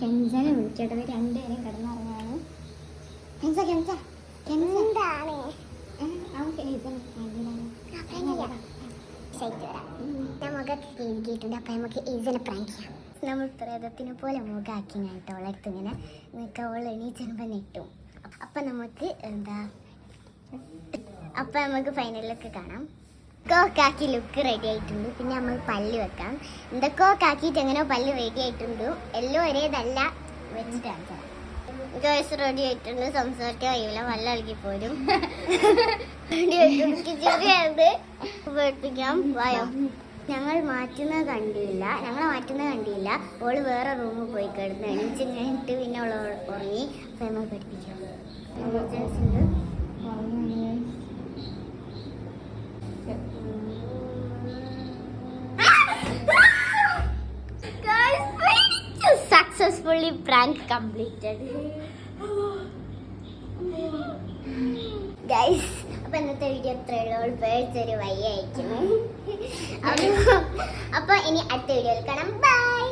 വിളിച്ചോട്ടത് രണ്ടുപേരും കിടന്നുറങ്ങാണ്. കെൻസ കെൻസ കെൻസ. എന്താണ്? അവൻ കഴുകിയിട്ടുണ്ട്. അപ്പൊ നമുക്ക് ഈസിനെ പ്രാങ്ക് ചെയ്യാം. നമ്മൾ പ്രേതത്തിനെ പോലെ മുഖാക്കി ഞാൻ ഓളെടുത്ത് ഇങ്ങനെ നിൽക്കുക ഓൾ എണീച്ചുമ്പോൾ നെട്ടും അപ്പൊ നമുക്ക് എന്താ അപ്പൊ നമുക്ക് ഫൈനലിലൊക്കെ കാണാം. കോക്കാക്കി ലുക്ക് റെഡി ആയിട്ടുണ്ട്. പിന്നെ നമ്മൾ പല്ല് വെക്കാം. എന്തൊക്കെയോ കാക്കിയിട്ട് എങ്ങനെ പല്ല് റെഡി ആയിട്ടുണ്ട്. എല്ലാം ഒരേതല്ല. വെച്ചിട്ടാണ്. ഗേൾസ് റെഡി ആയിട്ടുണ്ട്. സംസാരിക്കാൻ കഴിയില്ല വല്ല ഇളകി പോരും പഠിപ്പിക്കാം. വായോ. ഞങ്ങൾ മാറ്റുന്നത് കണ്ടില്ല. ഞങ്ങൾ മാറ്റുന്നത് കണ്ടില്ല. ഓൾ വേറെ റൂമിൽ പോയി കിടന്ന് എണീച്ച് കഴിഞ്ഞിട്ട് പിന്നെ അവൾ ഉറങ്ങി. അപ്പം നമ്മൾ പഠിപ്പിക്കാം. എമർജൻസി ഉണ്ട് സക്സസ്ഫുള്ളി പ്രാങ്ക് കംപ്ലീറ്റഡ് ഗൈസ് അപ്പൊ ഇന്നത്തെ വീഡിയോ ഇത്രയുള്ളൂ പേഴ്സ് ഒരു വയ്യ അയക്കുന്നു അപ്പൊ ഇനി അടുത്ത വീഡിയോയിൽ കാണാം. ബൈ